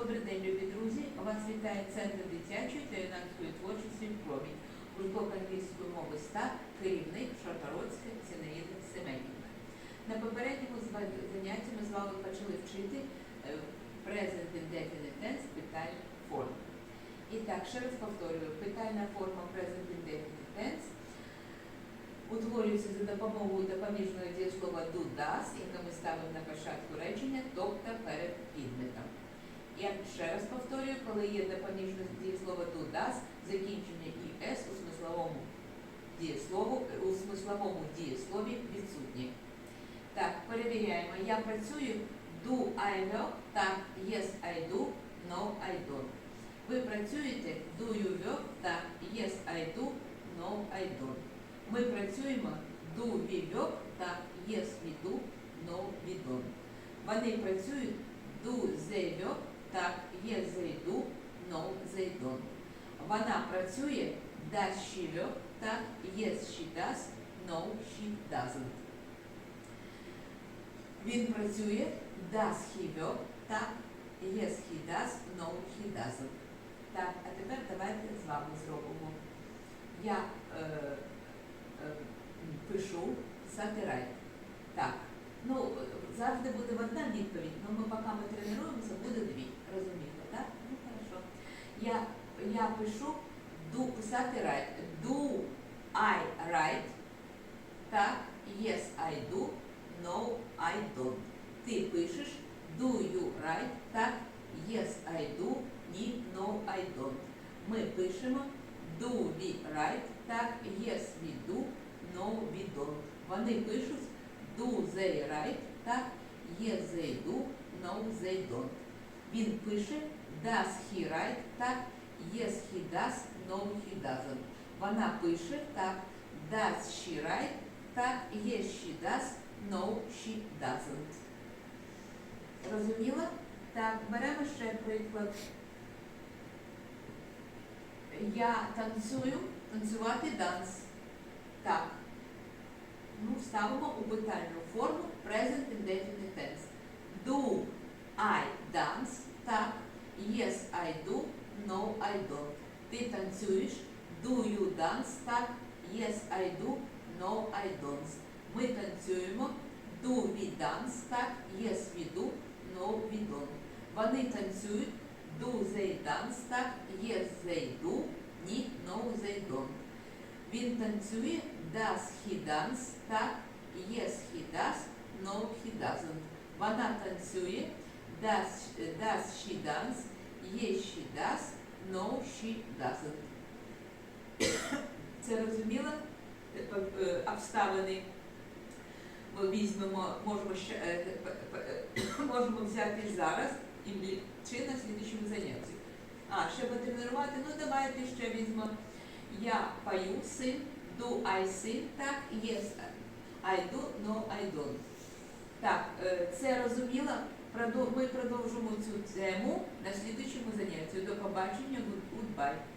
Добрий день, любі друзі! Вас вітає Центр дитячої та юнацької творчості «Промінь». Гурток англійської мови ста, керівник Шаргородська Зінаїда Семенівна. На попередньому занятті ми з вами почали вчити е, present indefinite tense питань форм. І так, ще раз повторюю, питальна форма present indefinite tense утворюється за допомогою допоміжного дієслова do does, яке ми ставимо на початку речення, тобто перед підметом. Я ще раз повторюю, коли є допоміжне дієслово do does, закінчення «es» у смисловому дієслову, у смисловому дієслові відсутнє. Так, перевіряємо. Я працюю do I work, так, yes I do, no I don't. Ви працюєте do you work, так, yes I do, no I don't. Ми працюємо do we work, так, yes we do, no we don't. Вони працюють do they work, так, they do, no they. Вона працює does she так, yes she does, no she doesn't. Він працює does he так, yes he does, no he doesn't. Так, а тепер давайте з вами зробимо. Я е, е, пишу сатирай. Так. Ну, завжди буде одна відповідь, але ми поки ми тренуємося, буде дві. Розумієте, так? Ну, хорошо. Я, я пишу do, писати right. Do I write? Так, yes I do, no I don't. Ти пишеш do you write? Так, yes I do, ні, no I don't. Ми пишемо do we write? Так, yes we do, no we don't. Вони пишуть do they write? Так, yes they do, no they don't. Він пише does he write? Так, yes he does, no he doesn't. Вона пише так, does she write? Так, yes she does, no she doesn't. Розуміла? Так, беремо ще приклад. Я танцюю, танцювати данс. Так. Ну, ставимо у питальну форму present indefinite tense. танцюєш. Do you dance? Так. Yes, I do. No, I don't. Ми танцюємо. Do we dance? Так. Yes, we do. No, we don't. Вони танцюють. Do they dance? Так. Yes, they do. Ні, no, they don't. Він танцює. Does he dance? Так. Yes, he does. No, he doesn't. Вона танцює. Does, does she dance? Yes, she does. No, she doesn't. Це розуміло? Е, е, Обставини ми візьмемо, можемо, ще, е, п- п- е, можемо взяти зараз і чи на слідчому занятті. А, ще потренувати, ну давайте ще візьмемо. Я пою, син, do I sing, так, yes, I do, no, I don't. Так, це розуміло? Ми продовжимо цю тему на слідчому занятті. До побачення, goodbye.